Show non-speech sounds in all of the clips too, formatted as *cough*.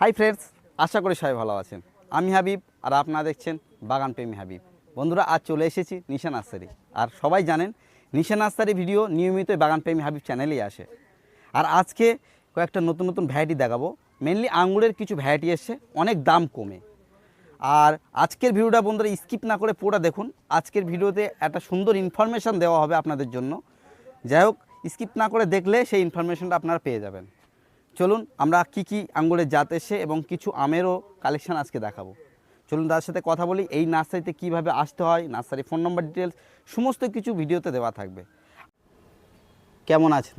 Hi friends আশা করি সবাই ভালো আছেন। আমি হাবিব আর আপনারা দেখছেন বাগান প্রেমী হাবিব। বন্ধুরা, আজ চলে এসেছি নিশা নার্সারি আর সবাই জানেন নিশা নার্সারি ভিডিও নিয়মিত বাগান প্রেমী হাবিব চ্যানেলেই আসে। আর আজকে কয়েকটা নতুন নতুন ভ্যারাইটি দেখাবো। মেনলি আঙ্গুরের কিছু ভ্যারাইটি এসছে, অনেক দাম কমে। আর আজকের ভিডিওটা বন্ধুরা স্কিপ না করে পুরোটা দেখুন। আজকের ভিডিওতে একটা সুন্দর ইনফরমেশান দেওয়া হবে আপনাদের জন্য। যাই হোক স্কিপ না করে দেখলে সেই ইনফরমেশনটা আপনারা পেয়ে যাবেন। চলুন আমরা কি কি আঙ্গুরের জাত এসে এবং কিছু আমেরও কালেকশন আজকে দেখাবো। চলুন তার সাথে কথা বলি এই নার্সারিতে কীভাবে আসতে হয় নার্সারি ফোন নম্বর ডিটেলস সমস্ত কিছু ভিডিওতে দেওয়া থাকবে। কেমন আছেন?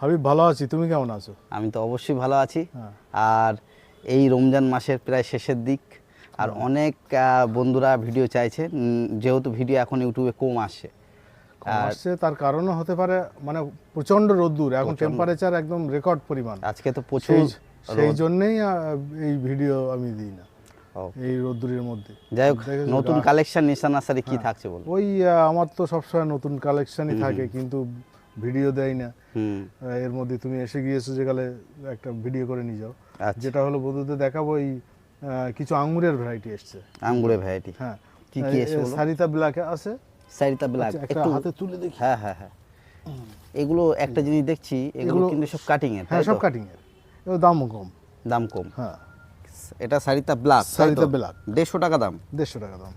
হাবিব ভালো আছি। তুমি কেমন আছো? আমি তো অবশ্যই ভালো আছি। হ্যাঁ। আর এই রমজান মাসের প্রায় শেষের দিক। আর অনেক বন্ধুরা ভিডিও চাইছে। যেহেতু ভিডিও এখন ইউটিউবে কম কম আসছে তার কারণও হতে পারে মানে প্রচণ্ড রোদ্দুর এখন টেম্পারেচার একদম রেকর্ড পরিমাণ। আজকে তো প্রচুর সেই জন্যই এই ভিডিও আমি দিই না এই রোদ্দুরের মধ্যে। যাই হোক নতুন কালেকশন নিশা নার্সারি কি থাকছে বল? ওই আমার তো সবসময় নতুন কালেকশনই থাকে কিন্তু ভিডিও দেয় না। এর মধ্যে তুমি এসে গিয়েছো যেকালে একটা ভিডিও করে নিয়ে যাও। আচ্ছা। যেটা হলো বন্ধুদের দেখাবো এই কিছু আঙ্গুরের ভ্যারাইটি এসছে। আঙ্গুরের ভ্যারাইটি হ্যাঁ। কি কি এসছে? সারিতা ব্ল্যাক আছে সারিতা ব্ল্যাক আচ্ছা, একটা হাতে তুলে দেখি। হ্যাঁ হ্যাঁ হ্যাঁ। এগুলো একটা জিনিস দেখছি এগুলো এগুলো- কিন্তু সব কাটিং এর হ্যাঁ সব কাটিং এর এর দামও কম। দাম কম। হ্যাঁ। এটা সারিতা ব্ল্যাক সারিতা black। দেড়শো টাকা দাম। দেড়শো টাকা দাম।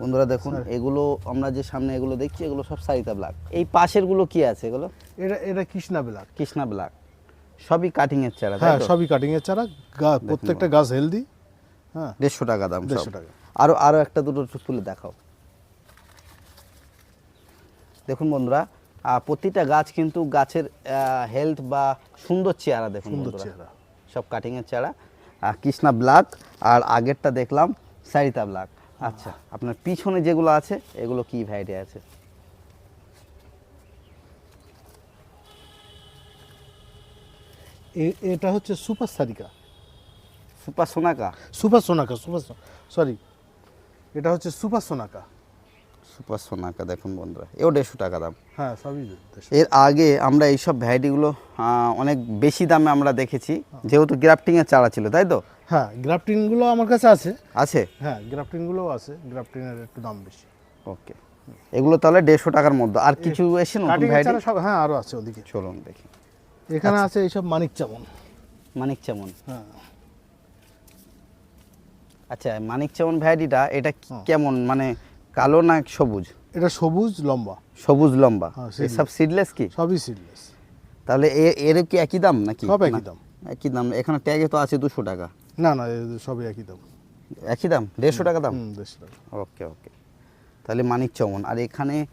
বন্ধুরা দেখুন এগুলো আমরা যে সামনে এগুলো দেখছি এগুলো সব সারিতা ব্ল্যাক এই পাশেরগুলো কি আছে এগুলো? এটা এটা কৃষ্ণা ব্ল্যাক কৃষ্ণা ব্ল্যাক সবই কাটিং এর চারা হ্যাঁ সবই কাটিং এর চারা প্রত্যেকটা গাছ হেলদি হ্যাঁ। দেড়শো টাকা দাম দেড়শো টাকা। আরও আরও একটা দুটো তুলে দেখাও। দেখুন বন্ধুরা প্রতিটা গাছ কিন্তু গাছের হেলথ বা সুন্দর চেহারা দেখুন সুন্দর চেহারা। সব কাটিং এর চারা আর কৃষ্ণা ব্ল্যাক আর আগেরটা দেখলাম সারিতা ব্ল্যাক আচ্ছা আপনার পিছনে যেগুলো আছে এগুলো কি ভ্যারাইটি আছে? এটা হচ্ছে super Sarika. Super Sonaka? Super Sonaka super sorry এটা হচ্ছে সুপার সোনাকা। সুপার সোনাকা দেখুন বন্ধুরা এও দেড়শো টাকা দাম। হ্যাঁ সবই এর আগে আমরা এইসব ভ্যারাইটিগুলো অনেক বেশি দামে আমরা দেখেছি যেহেতু গ্রাফটিংয়ের চারা ছিল তাই তো? হ্যাঁ গ্রাফটিনগুলো আমার কাছে আছে। আছে? হ্যাঁ গ্রাফটিনগুলোও আছে গ্রাফটিনের একটু দাম বেশি। ওকে এগুলো তাহলে দেড়শো টাকার মধ্যে আর কিছু এসে নতুন ভ্যারাইটি? সব হ্যাঁ আরও আছে ওদিকে। চলুন দেখি। এখানে আছে এইসব মানিক চামন। মানিক চামন? হ্যাঁ। আচ্ছা মানিক চামন ভ্যারাইটিটা এটা হ্যাঁ। কেমন? মানে কালো না সবুজ? এটা সবুজ লম্বা। সবুজ লম্বা। হ্যাঁ, seedless। সিডলেস কি? সবই সিডলেস তাহলে এর কি একই দাম নাকি? সব একই দাম। একই দাম। এখানে ট্যাগে তো আছে দুশো টাকা। না না সবই একই দাম। একই দাম? দেড়শো টাকা দাম? দেড়শো টাকা। ওকে ওকে। তাহলে মানিক চমন আর এখানে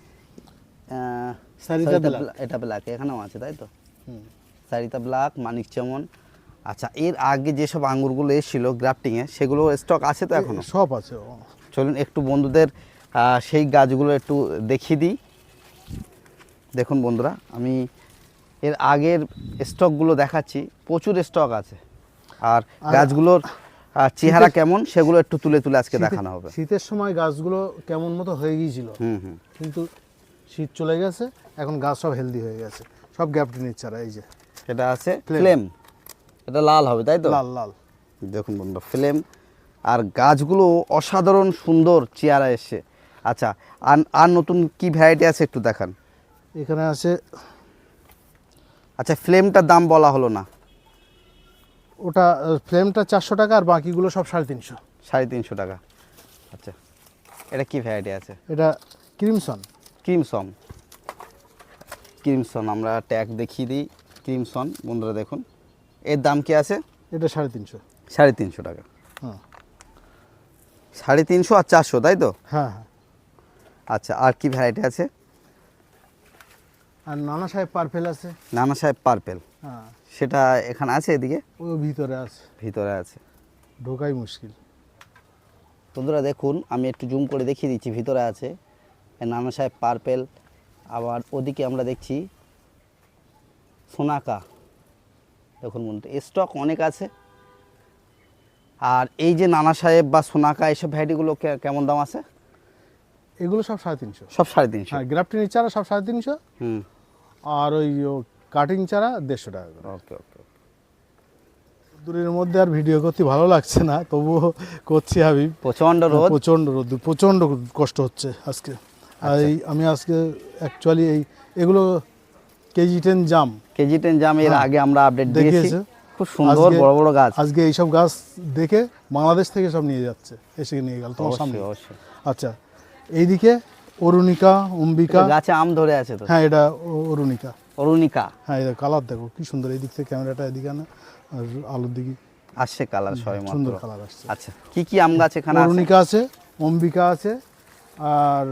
সারিতা সারিতা black। ব্লা- এটা ব্ল্যাক এখানেও আছে তাই তো? হুম। সারিতা ব্ল্যাক মানিক চমন আচ্ছা এর আগে যেসব আঙ্গুরগুলো এসেছিল গ্রাফটিংয়ে সেগুলো স্টক আছে তো এখনও? সব আছে চলুন একটু বন্ধুদের সেই গাছগুলো একটু দেখিয়ে দিই। দেখুন বন্ধুরা আমি এর আগের স্টকগুলো দেখাচ্ছি প্রচুর স্টক আছে। আর গাছগুলোর চেহারা কেমন সেগুলো একটু তুলে তুলে আজকে দেখানো হবে। শীতের সময় গাছগুলো কেমন মতো হয়ে গিয়েছিল। হুম হুম। কিন্তু শীত চলে গেছে এখন গাছ সব হেলদি হয়ে গেছে। সব গ্যাপটিনের চারা এই যে। এটা আছে ফ্লেম এটা লাল হবে তাই তো? লাল লাল। দেখুন বন্ধুরা ফ্লেম আর গাছগুলো অসাধারণ সুন্দর চেয়ারা এসছে। আচ্ছা আর আর নতুন কি ভ্যারাইটি আছে একটু দেখান। এখানে আছে আচ্ছা ফ্লেমটার দাম বলা হলো না। ওটা ফ্লেমটা চারশো টাকা আর বাকিগুলো সব সাড়ে তিনশো। সাড়ে তিনশো টাকা। আচ্ছা এটা কি ভ্যারাইটি আছে? এটা ক্রিমসন ক্রিমসন ক্রিমসন আমরা ট্যাগ দেখিয়ে দিই। ক্রিমসন বন্ধুরা দেখুন। এর দাম কি আছে? এটা সাড়ে তিনশো। সাড়ে তিনশো টাকা। হ্যাঁ সাড়ে তিনশো আর চারশো তাই তো? হ্যাঁ হ্যাঁ। আচ্ছা আর কি ভ্যারাইটি আছে? আর নানা সাহেব পার্পেল আছে। নানা সাহেব পার্পেল হ্যাঁ। সেটা এখানে আছে এদিকে? ওই ভিতরে আছে। ভিতরে আছে। ঢোকাই মুশকিল। বন্ধুরা দেখুন আমি একটু জুম করে দেখিয়ে দিচ্ছি ভিতরে আছে। নানা সাহেব পার্পেল আবার ওদিকে আমরা দেখছি সোনাকা। দেখুন বন্ধু স্টক অনেক আছে। আর এই যে নানা সাহেব বা সোনাকা এইসব ভ্যারাইটিগুলো কেমন দাম আছে? এগুলো সব সাড়ে তিনশো। সব সাড়ে তিনশো। হ্যাঁ গ্রাফটিনের চারা সব সাড়ে তিনশো। হুম। আর ওই কাটিং চারা দেড়শো টাকা করে। ওকে ওকে দূরের মধ্যে আর ভিডিও করতে ভালো লাগছে না তবুও করছি আমি প্রচণ্ড রোদ। প্রচণ্ড রোদ প্রচণ্ড কষ্ট হচ্ছে আজকে। আর এই আমি আজকে অ্যাকচুয়ালি এই এগুলো কেজি টেন জাম। কেজি টেন জাম এর আগে আমরা আপডেট দিয়েছি। হ্যাঁ। খুব সুন্দর বড় বড় গাছ। আজকে এইসব গাছ দেখে বাংলাদেশ থেকে সব নিয়ে যাচ্ছে এসে নিয়ে গেল তোমার সামনে। আচ্ছা এইদিকে অরুণিকা অম্বিকা। গাছে আম ধরে আছে তো? হ্যাঁ এটা অরুণিকা। অরুণিকা? হ্যাঁ এটা কালার দেখো কি সুন্দর। এই দিক থেকে ক্যামেরাটা এদিকে আনা আর আলোর দিকে। আসছে কালার সবাই সুন্দর কালার আসছে। আচ্ছা কি কি আম গাছ এখানে আছে? অরুণিকা আছে অম্বিকা আছে আর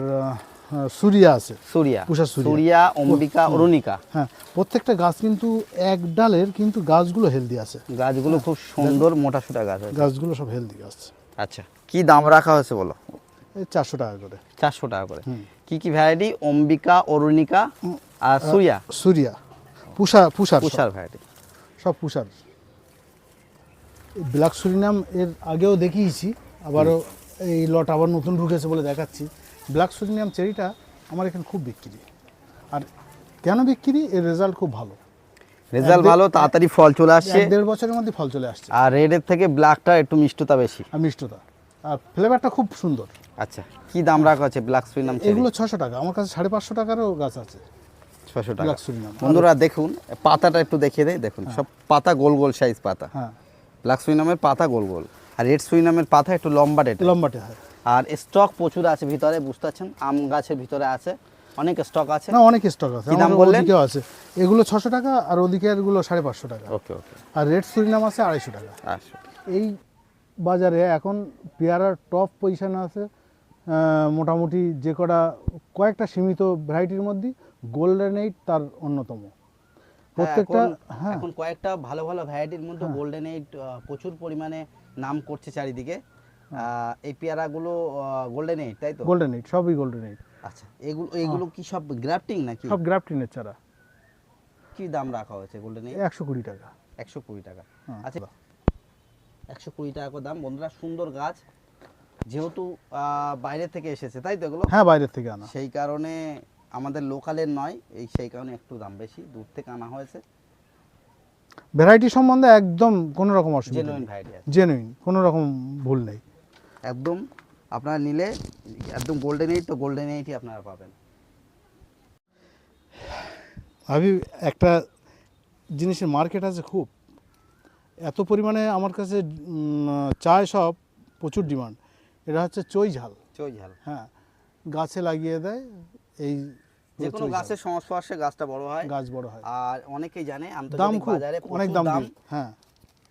সুরিয়া আছে। সুরিয়া। পুষা সুরিয়া। অম্বিকা অরুণিকা। হ্যাঁ প্রত্যেকটা গাছ কিন্তু এক ডালের কিন্তু গাছগুলো হেলদি আছে। গাছগুলো খুব সুন্দর মোটা সোটা গাছ আছে। গাছগুলো সব হেলদি গাছ। আচ্ছা কি দাম রাখা হয়েছে বলো? চারশো টাকা করে। চারশো টাকা করে। কি কি ভ্যারাইটি অম্বিকা অরুণিকা আর সুরিয়া? সুরিয়া। পুষা পুষার। পুষার ভ্যারাইটি সব পুষার। ব্ল্যাক সুরিনাম এর আগেও দেখিয়েছি আবারও এই লট আবার নতুন ঢুকেছে বলে দেখাচ্ছি। ব্ল্যাক সুরিনাম চেরিটা আমার এখানে খুব বিক্রি। আর কেন বিক্রি? এর রেজাল্ট খুব ভালো। রেজাল্ট ভালো তাড়াতাড়ি ফল চলে আসছে। দেড় বছরের মধ্যে ফল চলে আসছে। আর রেডের থেকে ব্ল্যাকটা একটু মিষ্টতা বেশি। মিষ্টতা। ফ্লেভারটা খুব সুন্দর। আচ্ছা কি দাম রাখা আছে ব্ল্যাক সুইনাম এগুলো ছশো টাকা আমার কাছে সাড়ে পাঁচশো টাকারও গাছ আছে। ছশো টাকা। বন্ধুরা দেখুন পাতাটা একটু দেখিয়ে দেয় দেখুন সব পাতা গোল গোল সাইজ পাতা। হ্যাঁ। ব্ল্যাক সুইনামের পাতা গোল গোল আর রেড সুইনামের পাতা একটু লম্বা ডেট লম্বাটে হয়। আর স্টক প্রচুর আছে ভিতরে বুঝতে পারছেন? আম গাছের ভিতরে আছে অনেক স্টক আছে। না অনেক স্টক আছে। দাম বললেন? ওদিকেও আছে। এগুলো ছশো টাকা আর ওদিকেরগুলো সাড়ে পাঁচশো টাকা। ওকে ওকে আর রেড সুরিনাম আছে আড়াইশো টাকা। এই বাজারে এখন পেয়ারার টপ পজিশন আছে মোটামুটি যে কটা কয়েকটা সীমিত ভ্যারাইটির মধ্যে গোল্ডেন এইট তার অন্যতম। প্রত্যেকটা হ্যাঁ। এখন কয়েকটা ভালো ভালো ভ্যারাইটির মধ্যে গোল্ডেন এইট প্রচুর পরিমাণে নাম করছে চারিদিকে। এই পেয়ারাগুলো গোল্ডেন এইট তাই তো? গোল্ডেন এইট সবই গোল্ডেন এইট আচ্ছা এগুলো এগুলো কি সব গ্রাফটিং নাকি? সব গ্রাফটিনের চারা। কি দাম রাখা হয়েছে গোল্ডেন এইট একশো কুড়ি টাকা। একশো কুড়ি টাকা। হ্যাঁ। আচ্ছা একশো কুড়ি টাকা করে দাম। বন্ধুরা সুন্দর গাছ। যেহেতু বাইরে থেকে এসেছে তাই তো এগুলো? হ্যাঁ বাইরের থেকে আনা। সেই কারণে আমাদের লোকালের নয় এই সেই কারণে একটু দাম বেশি। দূর থেকে আনা হয়েছে। ভ্যারাইটি সম্বন্ধে একদম কোনো রকম অসুবিধা জেনুইন ভ্যারাইটি জেনুইন কোনো রকম ভুল নেই। একদম আপনারা নিলে একদম গোল্ডেন এইট তো গোল্ডেন এইটই আপনারা পাবেন। আমি একটা জিনিসের মার্কেট আছে খুব। এত পরিমাণে আমার কাছে চায় সব প্রচুর ডিমান্ড। এটা হচ্ছে চই ঝাল। চই ঝাল। হ্যাঁ গাছে লাগিয়ে দেয় এই যে কোনো গাছের সংস্পর্শে গাছটা বড় হয়। গাছ বড় হয়। আর অনেকেই জানে আন্তর্জাতিক বাজারে অনেক দাম হ্যাঁ।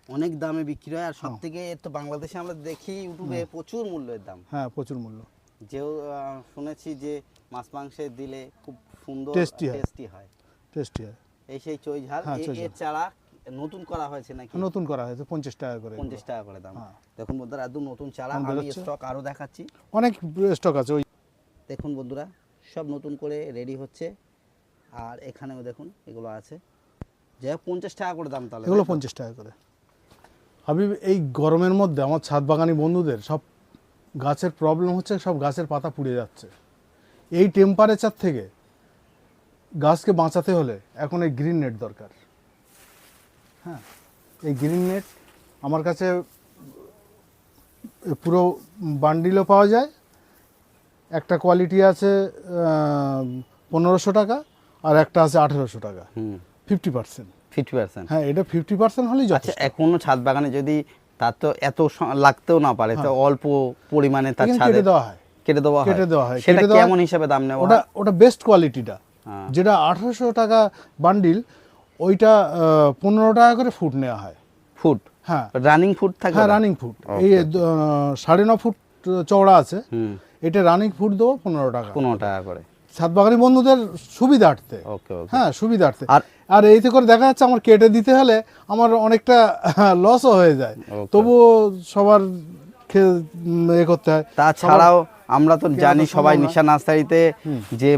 অনেক দামে বিক্রি হয় আর সব থেকে তো বাংলাদেশে আমরা দেখি ইউটিউবে প্রচুর মূল্যের দাম। হ্যাঁ প্রচুর মূল্য। যেও শুনেছি যে মাছ মাংসে দিলে খুব সুন্দর হয়। টেস্টি হয়। টেস্টি হয়। এই সেই চই ঝাল হ্যাঁ, এর চারা নতুন করা হয়েছে নাকি? নতুন করা হয়েছে পঞ্চাশ টাকা করে। পঞ্চাশ টাকা করে দাম। হ্যাঁ। দেখুন বন্ধুরা একদম নতুন চারা আমি স্টক আরও দেখাচ্ছি। অনেক স্টক আছে ওই দেখুন বন্ধুরা সব নতুন করে রেডি হচ্ছে। আর এখানেও দেখুন এগুলো আছে। যাই হোক পঞ্চাশ টাকা করে দাম তাহলে এগুলো পঞ্চাশ টাকা করে। আমি এই গরমের মধ্যে আমার ছাদ বাগানি বন্ধুদের সব গাছের প্রবলেম হচ্ছে সব গাছের পাতা পুড়ে যাচ্ছে। এই টেম্পারেচার থেকে গাছকে বাঁচাতে হলে এখন এই গ্রিন নেট দরকার। হ্যাঁ। এই গ্রিন নেট আমার কাছে পুরো বান্ডিলও পাওয়া যায়। একটা কোয়ালিটি আছে পনেরোশো টাকা আর একটা আছে আঠেরোশো টাকা। হুম। Fifty percent. Fifty percent. হ্যাঁ এটা ফিফটি পার্সেন্ট হলেই আচ্ছা যথেষ্ট এখনও ছাদ বাগানে যদি তার তো এত লাগতেও না পারে তো অল্প পরিমাণে তার হ্যাঁ। ছাদে দেওয়া হয়। কেটে দেওয়া হয়। কেটে দেওয়া হয়। সেটা কেমন হিসাবে দাম নেওয়া ওটা ওটা বেস্ট কোয়ালিটিটা হ্যাঁ। যেটা আঠারোশো টাকা বান্ডিল ওইটা পনেরো টাকা করে ফুট নেওয়া হয়। ফুট? হ্যাঁ। রানিং ফুট থাকে হ্যাঁ রানিং ফুট। এই সাড়ে ন ফুট চওড়া আছে। এটা রানিং ফুট দেবো পনেরো টাকা পনেরো টাকা করে। ছাদ বাগানি বন্ধুদের সুবিধার্থে। ওকে ওকে হ্যাঁ সুবিধার্থে। আর- আর এইতে করে দেখা যাচ্ছে আমার কেটে দিতে হলে আমার অনেকটা লসও হয়ে যায়। Okay. তবুও সবার এ করতে হয়। তাছাড়াও আমরা তো জানি সবাই নিশা নার্সারিতে যে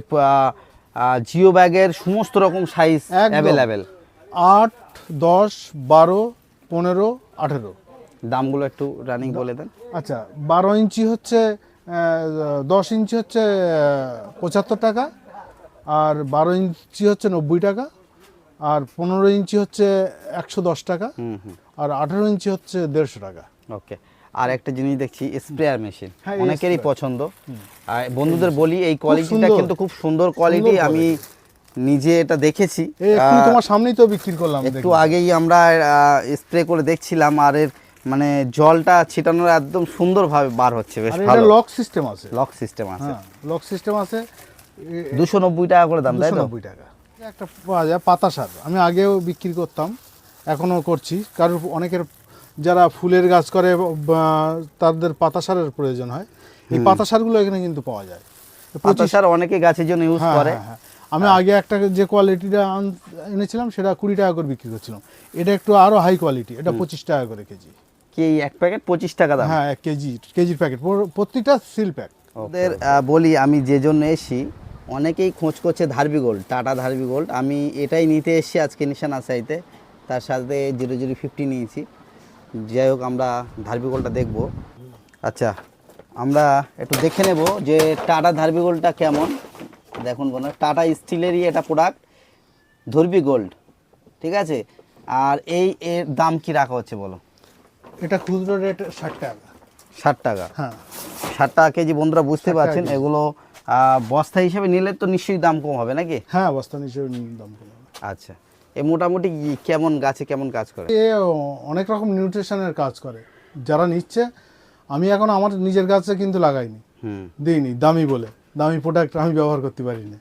জিও ব্যাগের সমস্ত রকম সাইজ অ্যাভেলেবেল আট দশ বারো পনেরো আঠেরো। দামগুলো একটু রানিং বলে দেন। আচ্ছা বারো ইঞ্চি হচ্ছে দশ ইঞ্চি হচ্ছে পঁচাত্তর টাকা আর বারো ইঞ্চি হচ্ছে নব্বই টাকা আর পনেরো ইঞ্চি হচ্ছে একশো দশ টাকা আর আঠেরো ইঞ্চি হচ্ছে দেড়শো টাকা। ওকে আর একটা জিনিস দেখছি স্প্রেয়ার মেশিন হ্যাঁ, অনেকেরই পছন্দ। আর বন্ধুদের বলি এই কোয়ালিটিটা কিন্তু খুব সুন্দর কোয়ালিটি আমি নিজে এটা দেখেছি। তোমার সামনেই তো বিক্রি করলাম একটু আগেই আমরা স্প্রে করে দেখছিলাম আর এর মানে জলটা ছিটানোর একদম সুন্দরভাবে বার হচ্ছে বেশ এটা ভালো। লক সিস্টেম আছে। লক সিস্টেম আছে। হ্যাঁ লক সিস্টেম আছে। দুশো নব্বই টাকা করে দাম তাই তো? নব্বই টাকা। একটা পাওয়া যায় পাতা সার আমি আগেও বিক্রি করতাম এখনও করছি। কারণ অনেকের যারা ফুলের গাছ করে তাদের পাতা সারের প্রয়োজন হয়। এই পাতা সারগুলো এখানে কিন্তু পাওয়া যায়। পাতা সার অনেকে গাছের জন্য ইউজ হ্যাঁ, করে। হ্যাঁ, হ্যাঁ। আমি আগে একটা যে কোয়ালিটিটা এনেছিলাম সেটা কুড়ি টাকা করে বিক্রি করছিলাম। এটা একটু আরও হাই কোয়ালিটি এটা পঁচিশ টাকা করে কেজি। কি এক প্যাকেট পঁচিশ টাকা দাম? হ্যাঁ এক কেজি কেজির প্যাকেট প্রত্যেকটা সিল প্যাক ওদের বলি আমি যে জন্য এসি অনেকেই খোঁজ করছে Dharbi gold Tata Dharbi gold আমি এটাই নিতে এসেছি আজকে নিশান আসাইতে। তার সাথে জিরো জিরো ফিফটি নিয়েছি। যাই হোক আমরা ধারবি গোল্ডটা দেখব। আচ্ছা আমরা একটু দেখে নেব যে টাটা ধারবি গোল্ডটা কেমন। দেখুন কোনো টাটা স্টিলেরই এটা প্রোডাক্ট ধরবি গোল্ড ঠিক আছে? আর এই এর দাম কি রাখা হচ্ছে বলো? এটা খুচরো রেট ষাট টাকা। ষাট টাকা। হ্যাঁ। ষাট টাকা কেজি বন্ধুরা বুঝতে পারছেন এগুলো বস্তা হিসেবে নিলে তো নিশ্চয়ই দাম কম হবে নাকি? হ্যাঁ বস্তা নিশ্চয়ই দাম কম হবে। আচ্ছা। এ মোটামুটি কেমন গাছে কেমন কাজ করে? এ অনেক রকম নিউট্রিশনের কাজ করে। যারা নিচ্ছে আমি এখন আমার নিজের গাছে কিন্তু লাগাইনি। দিইনি দামি বলে। দামি প্রোডাক্ট আমি ব্যবহার করতে পারি না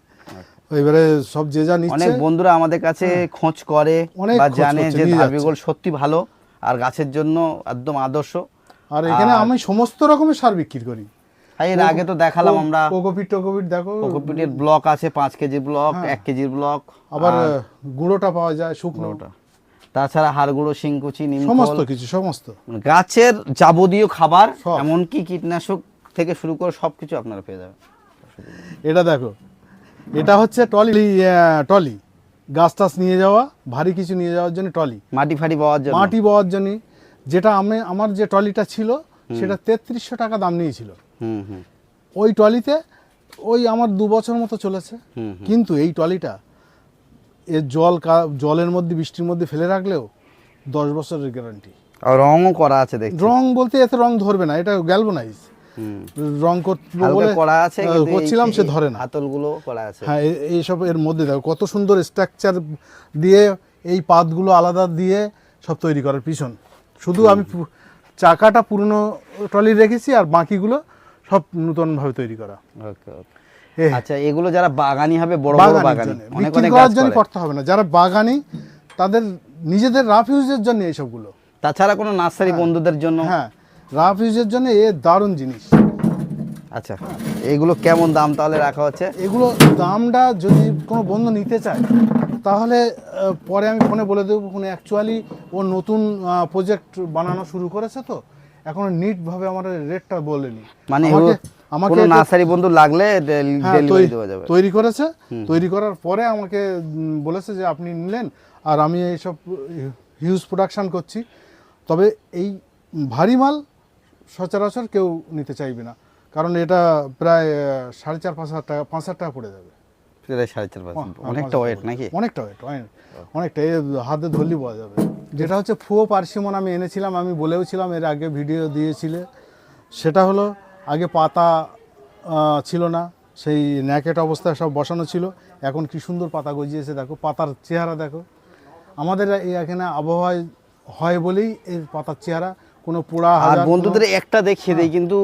এবারে সব যে যা নিচ্ছে অনেক বন্ধুরা আমাদের কাছে খোঁজ করে অনেক বা জানে যে নিয়ে ধারবিগোল সত্যি ভালো আর গাছের জন্য একদম আদর্শ। আর এখানে আমি সমস্ত রকমের সার বিক্রি করি। আর এর আগে তো দেখালাম আমরা কোকোপিট টোকোপিট দেখো। কোকোপিটের ব্লক আছে পাঁচ কেজির ব্লক হ্যাঁ। এক কেজির ব্লক আবার গুঁড়োটা পাওয়া যায় শুকনো। ওটা তাছাড়া হাড়গুঁড়ো শিংকুচি সমস্ত কিছু সমস্ত। গাছের যাবতীয় খাবার। এমনকি কীটনাশক থেকে শুরু করে সব কিছু আপনারা পেয়ে যাবেন। এটা দেখো। এটা হচ্ছে টলি টলি গাছ টাছ নিয়ে যাওয়া ভারী কিছু নিয়ে যাওয়ার জন্য টলি মাটি ফাটি পাওয়ার জন্য। মাটি বওয়ার জন্য। যেটা আমি আমার যে ট্রলিটা ছিল সেটা তেত্রিশশো টাকা দাম নিয়েছিল। ওই ট্রলিতে ওই আমার দু বছর মতো চলেছে। কিন্তু এই ট্রলিটা এর জল কা- জলের মধ্যে বৃষ্টির মধ্যে ফেলে রাখলেও দশ বছরের গ্যারান্টি আর রঙও করা আছে দেখছি। রং বলতে এতে রং ধরবে না এটা গ্যালবোনাইজ হুম। রং হালকা বলে করা আছে করছিলাম সে ধরে না। হাতলগুলো করা আছে। হ্যাঁ এইসব এর মধ্যে দেখো কত সুন্দর স্ট্রাকচার দিয়ে এই পাতগুলো আলাদা দিয়ে সব তৈরি করার পিছন। শুধু আমি চাকাটা পুরনো ট্রলি রেখেছি আর বাকিগুলো সব নতুনভাবে তৈরি করা। ওকে আচ্ছা এগুলো যারা বাগানি হবে বড় বড় বাগানি অনেক অনেক গাছ জন্য করতে হবে না। যারা বাগানি তাদের নিজেদের রাফ ইউজের জন্য এইসবগুলো তাছাড়া কোনো নার্সারি বন্ধুদের জন্য? হ্যাঁ রাফ ইউজের জন্য এ দারুণ জিনিস। আচ্ছা এগুলো কেমন দাম তাহলে রাখা হচ্ছে? এগুলো দামটা যদি কোনো বন্ধু নিতে চায় তাহলে পরে আমি ফোনে বলে দেবো। ফোনে অ্যাকচুয়ালি ও নতুন প্রজেক্ট বানানো শুরু করেছে তো। এখন নিটভাবে আমার রেটটা বলেনি। মানে আমাকে নার্সারি বন্ধু লাগলে হ্যাঁ, ডেলিভারি তৈরি- দেওয়া যাবে। তৈরি করেছে। তৈরি করার পরে আমাকে বলেছে যে আপনি নিলেন আর আমি এইসব হিউজ প্রোডাকশন করছি। তবে এই ভারী মাল সচরাচর কেউ নিতে চাইবে না। কারণ এটা প্রায় সাড়ে চার পাঁচ হাজার টাকা পাঁচ হাজার টাকা পড়ে যাবে। প্রায় সাড়ে চার পাঁচ হ্যাঁ, অনেকটা ওয়েট নাকি? অনেকটা ওয়েট অনেকটা হাতে ধরলি পাওয়া যাবে। যেটা হচ্ছে ফুয়ো পার্সিমন আমি এনেছিলাম আমি বলেও ছিলাম এর আগে ভিডিও দিয়েছিলে। সেটা হলো আগে পাতা ছিল না সেই ন্যাকেট অবস্থায় সব বসানো ছিল। এখন কি সুন্দর পাতা গজিয়েছে দেখো পাতার চেহারা দেখো। আমাদের এই এখানে আবহাওয়ায় হয় বলেই এর পাতার চেহারা কোনো পোড়া আর বন্ধুদের একটা দেখিয়ে দেয় কিন্তু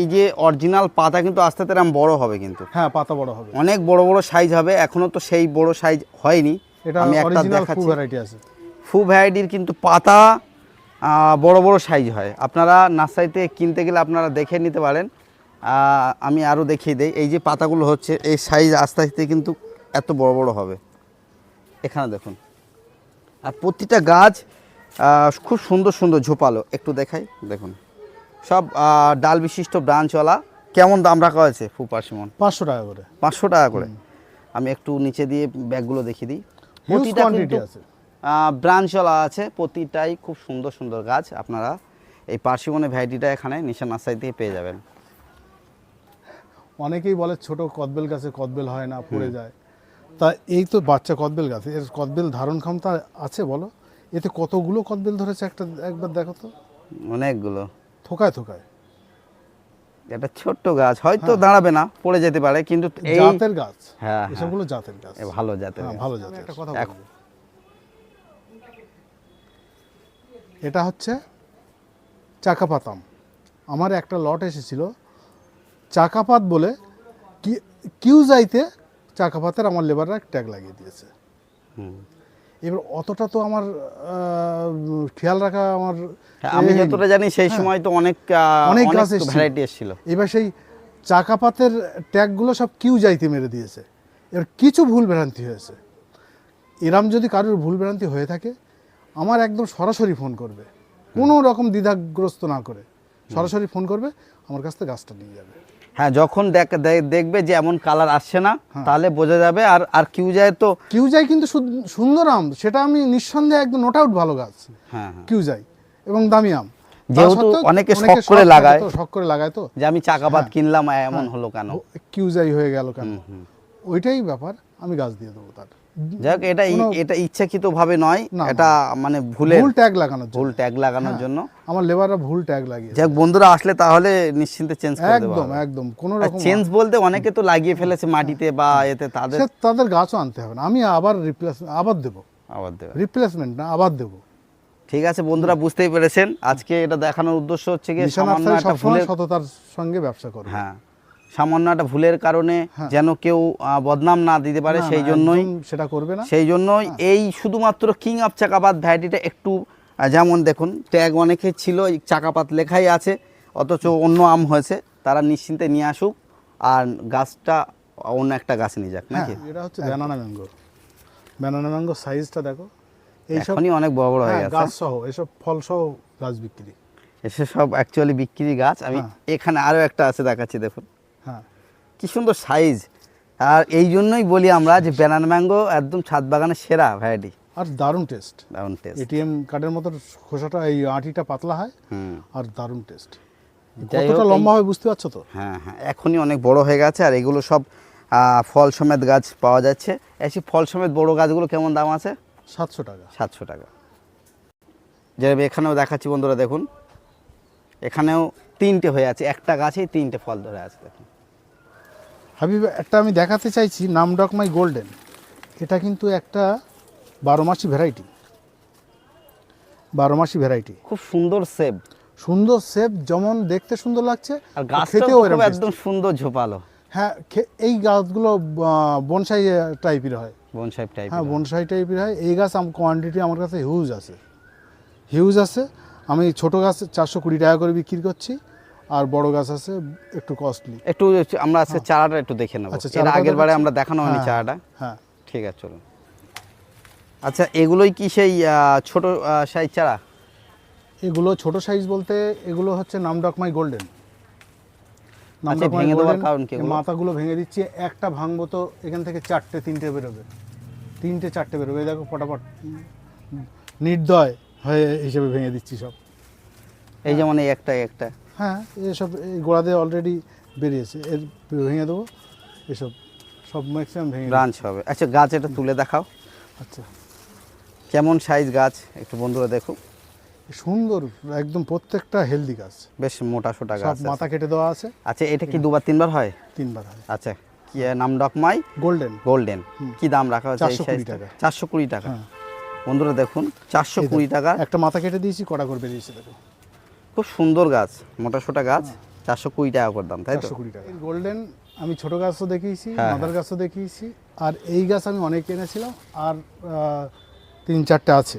এই যে অরিজিনাল পাতা কিন্তু আস্তে আস্তে এরম বড় হবে কিন্তু। হ্যাঁ পাতা বড় হবে। অনেক বড় বড় সাইজ হবে এখনও তো সেই বড় সাইজ হয়নি। এটা আমি একটা অরিজিনাল ফু দেখাচ্ছি ভ্যারাইটি আছে। ফু ভ্যারাইটির কিন্তু পাতা বড় বড় সাইজ হয়। আপনারা নার্সারিতে কিনতে গেলে আপনারা দেখে নিতে পারেন। আমি আরও দেখিয়ে দিই। এই যে পাতাগুলো হচ্ছে এই সাইজ আস্তে আস্তে কিন্তু এত বড় বড় হবে। এখানে দেখুন। আর প্রতিটা গাছ খুব সুন্দর সুন্দর ঝোপালো। একটু দেখাই দেখুন। সব ডাল বিশিষ্ট ব্রাঞ্চওয়ালা। কেমন দাম রাখা হয়েছে ফু পার্সিমন পাঁচশো টাকা করে। পাঁচশো টাকা করে। আমি একটু নিচে দিয়ে ব্যাগগুলো দেখিয়ে দিই। প্রতিটা আছে। ব্রাঞ্চওয়ালা আছে প্রতিটাই খুব সুন্দর সুন্দর গাছ। আপনারা এই পার্সিমনের ভ্যারাইটিটা এখানে নিশা নার্সারি থেকে পেয়ে যাবেন। অনেকেই বলে ছোট কদবেল গাছে কদবেল হয় না পড়ে যায়। তা এই তো বাচ্চা কদবেল গাছ এর কদবেল ধারণ ক্ষমতা আছে বলো? এতে কতগুলো কদবেল ধরেছে একটা একবার দেখো তো। অনেকগুলো। থোকায় থোকায়। এটা ছোট্ট গাছ হয়তো দাঁড়াবে না পড়ে যেতে পারে কিন্তু এই জাতের গাছ। হ্যাঁ হ্যাঁ, এসবগুলো জাতের গাছ। ভালো জাতের হ্যাঁ ভালো জাতের একটা কথা এক- বলব। এটা হচ্ছে চাকাপাতাম। আমার একটা লট এসেছিল। চাকাপাত বলে কি কিউ যাইতে চাকাপাতের আমার লেবাররা ট্যাগ লাগিয়ে দিয়েছে। এবার অতটা তো আমার খেয়াল রাখা আমার হ্যাঁ, আমি যতটা জানি সেই সময় তো অনেক অনেক অনেক গাছ ভ্যারাইটি এসেছিল। এবার সেই চাকাপাতের ট্যাগগুলো সব কিউ যাইতে মেরে দিয়েছে। এবার কিছু ভুল ভ্রান্তি হয়েছে। এরম যদি কারোর ভুল ভ্রান্তি হয়ে থাকে আমার একদম সরাসরি ফোন করবে। কোনো রকম দ্বিধাগ্রস্ত না করে। সরাসরি ফোন করবে আমার কাছ থেকে গাছটা নিয়ে যাবে। হ্যাঁ যখন দেখবে যে এমন কালার আসছে না হ্যাঁ। তাহলে বোঝা যাবে। আর আর কিউ যায় তো কিউ যাই কিন্তু সুন্দর আম সেটা আমি নিঃসন্দেহে একদম নোট আউট ভালো গাছ। হ্যাঁ হ্যাঁ। কিউ যাই এবং দামি আম। যেহেতু অনেকে শখ করে লাগায়। শখ করে লাগায় তো। যে আমি চাকাপাত হ্যাঁ। কিনলাম এমন হলো কেন? কিউ যাই হয়ে গেল কেন। ওইটাই ব্যাপার আমি গাছ দিয়ে দেবো তার। যাই হোক এটা এটা ইচ্ছাকৃত ভাবে নয় এটা মানে ভুলে ভুল ট্যাগ লাগানোর ভুল ট্যাগ লাগানোর হ্যাঁ। জন্য। আমার লেবাররা ভুল ট্যাগ লাগিয়েছে। যাই হোক, বন্ধুরা আসলে তাহলে নিশ্চিন্তে চেঞ্জ করে দেবো একদম একদম কোনো রকম চেঞ্জ বলতে অনেকে তো লাগিয়ে ফেলেছে মাটিতে বা এতে তাদের তাদের গাছও আনতে হবে না আমি আবার রিপ্লেস আবার দেবো। আবার দেবে। রিপ্লেসমেন্ট না আবার দেবো। ঠিক আছে বন্ধুরা বুঝতেই পেরেছেন। আজকে এটা দেখানোর উদ্দেশ্য হচ্ছে কি নিশান সামান্য একটা ভুলের সততার সঙ্গে ব্যবসা করবে। হ্যাঁ। সামান্য একটা ভুলের কারণে হ্যাঁ। যেন কেউ বদনাম না দিতে পারে সেই জন্যই সেটা করবে না। সেই জন্যই হ্যাঁ। এই শুধুমাত্র কিং অফ চাকাপাত ভ্যারাইটিটা একটু যেমন দেখুন ট্যাগ অনেকে ছিল চাকাপাত লেখাই আছে অথচ অন্য আম হয়েছে তারা নিশ্চিন্তে নিয়ে আসুক আর গাছটা অন্য একটা গাছ নিয়ে যাক হ্যাঁ নাকি? এটা হচ্ছে ব্যানানা ম্যাঙ্গো ব্যানানা ম্যাঙ্গো সাইজটা দেখো এইসব অনেক বড় বড় হয়ে গেছে গাছ। সহ এসব ফল সহ গাছ বিক্রি। এসে সব অ্যাকচুয়ালি বিক্রি গাছ। আমি। এখানে আরও একটা আছে দেখাচ্ছি দেখুন। হ্যাঁ। কি সুন্দর সাইজ আর এই জন্যই বলি আমরা যে ব্যানানা ম্যাঙ্গো একদম ছাদ বাগানের সেরা ভ্যারাইটি আর দারুণ টেস্ট দারুণ টেস্ট এটিএম কার্ডের মতো খোসাটা এই আটিটা পাতলা হয় আর দারুণ টেস্ট কতটা লম্বা হবে বুঝতে পারছ তো? হ্যাঁ হ্যাঁ এখনই অনেক বড় হয়ে গেছে আর এগুলো সব ফল সমেত গাছ পাওয়া যাচ্ছে। এসে ফল সমেত বড় গাছগুলো কেমন দাম আছে? সাতশো টাকা। সাতশো টাকা। যেরকম এখানেও দেখাচ্ছি বন্ধুরা দেখুন। এখানেও তিনটে হয়ে আছে একটা গাছেই তিনটে ফল ধরে আছে দেখুন। হাবিব একটা আমি দেখাতে চাইছি নাম ডকমাই গোল্ডেন। এটা কিন্তু একটা বারো মাসি ভ্যারাইটি। বারো মাসি ভ্যারাইটি। খুব সুন্দর সেব সুন্দর শেপ যেমন দেখতে সুন্দর লাগছে আর গাছটাও একদম সুন্দর ঝোপালো। হ্যাঁ এই গাছগুলো বনসাই টাইপের হয়। বন সাহেব টাইপ হ্যাঁ। বনসাই টাইপের হয়। এই গাছ কোয়ান্টিটি আমার কাছে হিউজ আছে। হিউজ আছে। আমি ছোট গাছ চারশো কুড়ি টাকা করে বিক্রি করছি। আর বড় গাছ আছে একটু কস্টলি একটু আমরা আজকে চারাটা একটু দেখে নেব। আচ্ছা, এর আগের বারে আমরা দেখানো হয়নি হ্যাঁ, চারাটা। হ্যাঁ। ঠিক আছে চলুন। আচ্ছা এগুলোই কি সেই ছোট সাইজ চারা? এগুলো ছোট সাইজ বলতে এগুলো হচ্ছে নামডকমাই গোল্ডেন ভেঙে দেওয়ার কারণ কি এগুলো? মাথাগুলো ভেঙে দিচ্ছি একটা ভাঙবো তো এখান থেকে চারটে তিনটে বেরোবে। তিনটে চারটে বেরোবে। দেখো ফটাফট নির্দয় হয়ে হিসেবে ভেঙে দিচ্ছি সব। এই যেমন এই একটা একটা। হ্যাঁ এসব এই গোড়াতে অলরেডি বেরিয়েছে। এর ভেঙে দেবো এসব সব ম্যাক্সিমাম ভেঙে। ব্রাঞ্চ হবে। আচ্ছা গাছ এটা তুলে দেখাও। আচ্ছা। কেমন সাইজ গাছ? একটু বন্ধুরা দেখুক সুন্দর একদম প্রত্যেকটা হেলদি গাছ। বেশ মোটা সোটা গাছ মাথা কেটে দেওয়া আছে। আচ্ছা এটা কি দুবার তিনবার হয়? তিনবার হয়। আচ্ছা কি নাম ডকমাই গোল্ডেন গোল্ডেন কি দাম রাখা হয়েছে 420 সাইজটা টাকা। চারশো কুড়ি টাকা। হ্যাঁ। বন্ধুরা দেখুন চারশো কুড়ি টাকা। একটা মাথা কেটে দিয়েছি কটা করে বেরিয়েছে দেখো। খুব সুন্দর গাছ মোটা সোটা গাছ চারশো কুড়ি টাকা করে দাম তাই তো? চারশো কুড়ি টাকা। গোল্ডেন আমি ছোট গাছও দেখিয়েছি হ্যাঁ, মাদার গাছও দেখিয়েছি আর এই গাছ আমি অনেক এনেছিলাম আর তিন চারটে আছে।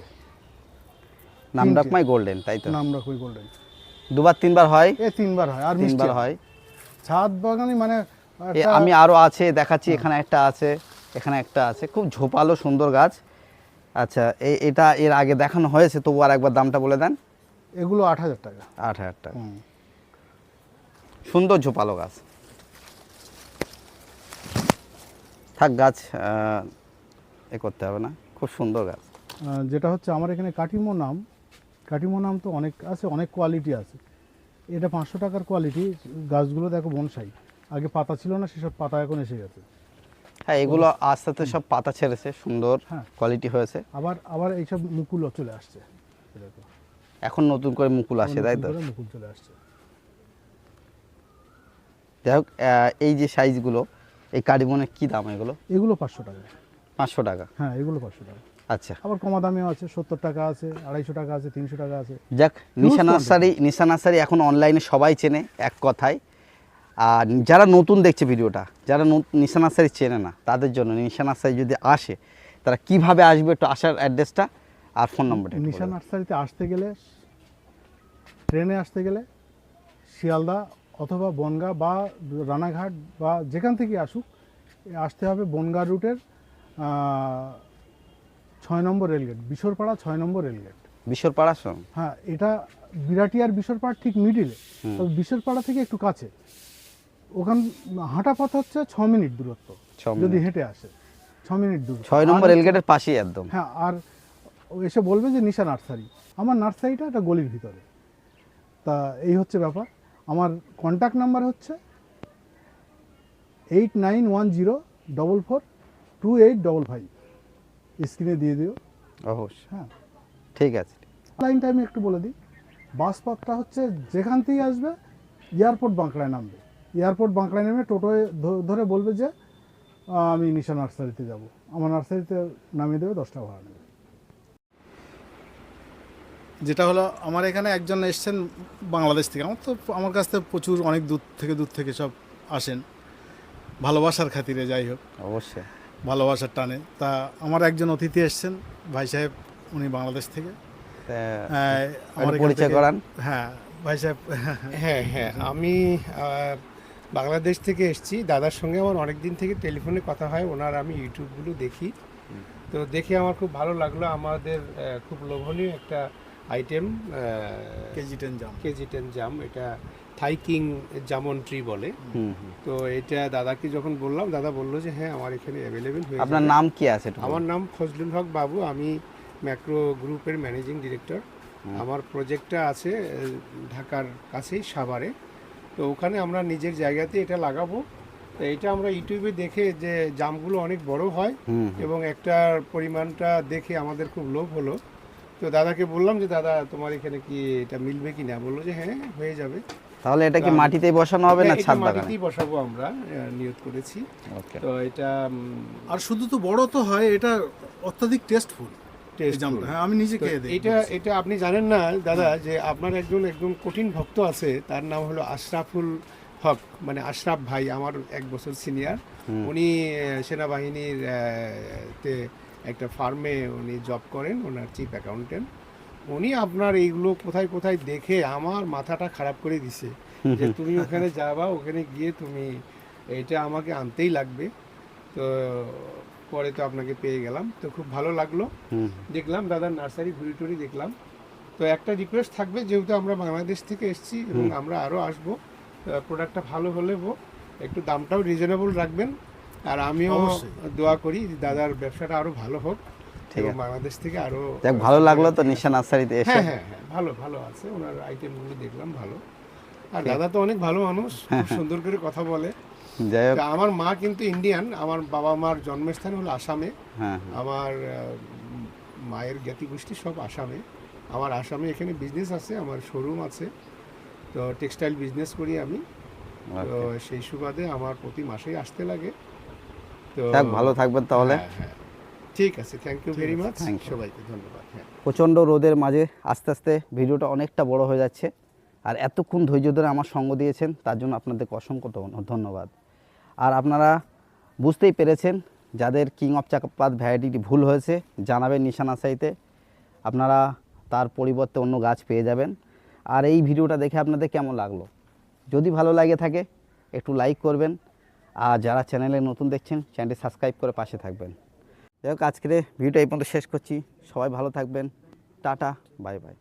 নাম। ডকমাই গোল্ডেন তাই তো? নাম রাখুই গোল্ডেন দুবার তিনবার হয়? এ তিনবার হয় আর তিনবার হয়। হয়। ছাদ বাগানে মানে আমি আরও আছে দেখাচ্ছি এখানে একটা আছে এখানে একটা আছে। খুব ঝোপালো সুন্দর গাছ। আচ্ছা এটা এর আগে দেখানো হয়েছে তবু আর একবার দামটা বলে দেন। এগুলো আট হাজার টাকা। আট হাজার টাকা। সুন্দর ঝোপালো গাছ থাক গাছ এ করতে হবে না। খুব সুন্দর গাছ। যেটা হচ্ছে আমার এখানে কাটিমো নাম। কাটিমো নাম তো অনেক আছে অনেক কোয়ালিটি আছে। এটা পাঁচশো টাকার কোয়ালিটি গাছগুলো দেখো বনসাই। আগে পাতা ছিল না সেসব পাতা এখন এসে গেছে। হ্যাঁ এগুলো আস্তে আস্তে সব পাতা ছেড়েছে। সুন্দর হ্যাঁ। কোয়ালিটি হয়েছে। আবার আবার এইসব মুকুলও চলে আসছে। এখন নতুন করে মুকুল আসে তাই তো? মুকুল চলে আসছে। যাই হোক এই যে সাইজগুলো এই কারিমনের কি দাম এগুলো? এগুলো পাঁচশো টাকা। পাঁচশো টাকা? হ্যাঁ এগুলো পাঁচশো টাকা। আচ্ছা। আবার কমা দামেও আছে সত্তর টাকা আছে আড়াইশো টাকা আছে তিনশো টাকা আছে। যাক নিশা। নার্সারি নিশা নার্সারি এখন অনলাইনে সবাই চেনে এক কথায়। আর যারা নতুন দেখছে ভিডিওটা যারা নিশা নার্সারি চেনে না তাদের জন্য নিশা নার্সারি যদি আসে তারা কীভাবে আসবে একটু আসার অ্যাড্রেসটা আর ফোন নম্বরটা নিশা নার্সারিতে আসতে গেলে ট্রেনে আসতে গেলে শিয়ালদা অথবা বনগা বা রানাঘাট বা যেখান থেকে আসুক আসতে হবে বনগা রুটের ছয় নম্বর রেলগেট বিশরপাড়া ছয় নম্বর রেলগেট। বিশ্বরপাড়া শোন হ্যাঁ এটা বিরাটি আর বিশরপাড়া ঠিক মিডিলে। তবে বিশরপাড়া থেকে একটু কাছে। ওখান হাঁটা পথ হচ্ছে ছ মিনিট দূরত্ব। যদি হেঁটে আসে ছ মিনিট দূর ছয় নম্বর রেলগেটের পাশেই একদম। হ্যাঁ আর এসে বলবে যে নিশা নার্সারি। আমার নার্সারিটা একটা গলির ভিতরে। তা এই হচ্ছে ব্যাপার। আমার কন্ট্যাক্ট নাম্বার হচ্ছে eight nine one zero double four two eight double five স্ক্রিনে দিয়ে দিও। অবশ্যই। হ্যাঁ। ঠিক আছে। লাইনটা আমি একটু বলে দিই। বাস পথটা হচ্ছে যেখান থেকেই আসবে এয়ারপোর্ট বাঁকড়ায় নামবে। এয়ারপোর্ট বাঁকড়ায় নেমে টোটোয় ধরে বলবে যে আমি নিশা নার্সারিতে যাব। আমার নার্সারিতে নামিয়ে দেবে দশটা ভাড়া নেবে। যেটা হলো আমার এখানে একজন এসছেন বাংলাদেশ থেকে। আমার তো আমার কাছ থেকে প্রচুর অনেক দূর থেকে দূর থেকে সব আসেন। ভালোবাসার খাতিরে যাই হোক। অবশ্যই। ভালোবাসার টানে। তা আমার একজন অতিথি এসছেন ভাই সাহেব উনি বাংলাদেশ থেকে। হ্যাঁ, আমার পরিচয় করান। হ্যাঁ ভাই সাহেব। হ্যাঁ হ্যাঁ আমি বাংলাদেশ থেকে এসেছি। দাদার সঙ্গে আমার অনেক দিন থেকে টেলিফোনে কথা হয় ওনার আমি ইউটিউবগুলো দেখি। তো দেখে আমার খুব ভালো লাগল। আমাদের খুব লোভনীয় একটা আইটেম কেজি টেন জাম। কেজি টেন জাম এটা থাইকিং জামন ট্রি বলে। হুম হুম। তো এটা দাদাকে যখন বললাম দাদা বলল যে হ্যাঁ আমার এখানে অ্যাভেলেবেল হয়ে আপনার নাম কি আছে আমার নাম ফজলুল হক বাবু আমি ম্যাক্রো গ্রুপের ম্যানেজিং ডিরেক্টর। আমার প্রজেক্টটা আছে ঢাকার কাছেই সাভারে। তো ওখানে আমরা নিজের জায়গাতে এটা লাগাবো। তো এটা আমরা ইউটিউবে দেখে যে জামগুলো অনেক বড় হয় এবং একটার পরিমাণটা দেখে আমাদের খুব লোভ হলো। তো দাদাকে বললাম যে দাদা তোমার এখানে কি এটা মিলবে কি না? বলল যে হ্যাঁ হয়ে যাবে। তাহলে এটা কি মাটিতেই বসানো হবে না ছাদ বাগানে? মাটিতেই বসাবো আমরা নিয়ত করেছি। তো এটা আর শুধু তো বড় তো হয় এটা অত্যাধিক টেস্টফুল। হ্যাঁ আমি নিজে খেয়ে দেখি। এটা এটা আপনি জানেন না দাদা যে আপনার একজন একজন কঠিন ভক্ত আছে তার নাম হলো আশরাফুল হক মানে আশরাফ ভাই আমার এক বছর সিনিয়র উনি সেনাবাহিনীর তে একটা ফার্মে উনি জব করেন ওনার চিফ অ্যাকাউন্টেন্ট উনি আপনার এইগুলো কোথায় কোথায় দেখে আমার মাথাটা খারাপ করে দিছে। যে তুমি ওখানে যাবা ওখানে গিয়ে তুমি এটা আমাকে আনতেই লাগবে। তো পরে তো আপনাকে পেয়ে গেলাম। তো খুব ভালো লাগল। দেখলাম দাদার নার্সারি ঘুরি টুরি দেখলাম। তো একটা রিকোয়েস্ট থাকবে যেহেতু আমরা বাংলাদেশ থেকে এসেছি এবং আমরা আরও আসব প্রোডাক্টটা ভালো হলে বো- একটু দামটাও রিজনেবল রাখবেন। আর আমিও দোয়া করি দাদার ব্যবসাটা আরও ভালো হোক এবং বাংলাদেশ থেকে আরও যাক ভালো লাগল তো নিশা নার্সারিতে এসে। হ্যাঁ হ্যাঁ হ্যাঁ ভালো ভালো আছে। ওনার আইটেম আইটেমগুলো দেখলাম ভালো। আর দাদা তো অনেক ভালো মানুষ *laughs* খুব সুন্দর করে কথা বলে। আমার মা কিন্তু ইন্ডিয়ান আমার বাবা মার জন্মস্থান হলো আসামে। হ্যাঁ আমার মায়ের জ্ঞাতি গোষ্ঠী সব আসামে। আমার আসামে এখানে বিজনেস আছে আমার শোরুম আছে। তো টেক্সটাইল বিজনেস করি আমি। তো সেই সুবাদে আমার প্রতি মাসেই আসতে লাগে। যাক ভালো থাকবেন তাহলে। হ্যাঁ, হ্যাঁ। ঠিক আছে থ্যাংক ইউ ভেরি মাচ. সবাইকে ধন্যবাদ হ্যাঁ। প্রচণ্ড রোদের মাঝে আস্তে আস্তে ভিডিওটা অনেকটা বড় হয়ে যাচ্ছে। আর এতক্ষণ ধৈর্য ধরে আমার সঙ্গ দিয়েছেন তার জন্য আপনাদের অসংখ্য ধন্যবাদ। আর আপনারা বুঝতেই পেরেছেন যাদের কিং অফ চাকাপাত ভ্যারাইটিটি ভুল হয়েছে জানাবেন নিশানা সাইতে। আপনারা তার পরিবর্তে অন্য গাছ পেয়ে যাবেন। আর এই ভিডিওটা দেখে আপনাদের কেমন লাগল? যদি ভালো লাগে থাকে একটু লাইক করবেন। আর যারা চ্যানেলে নতুন দেখছেন, চ্যানেলটি সাবস্ক্রাইব করে পাশে থাকবেন। যাই হোক, আজকের ভিডিওটা এই পর্যন্ত শেষ করছি। সবাই ভালো থাকবেন। Tata, bye bye.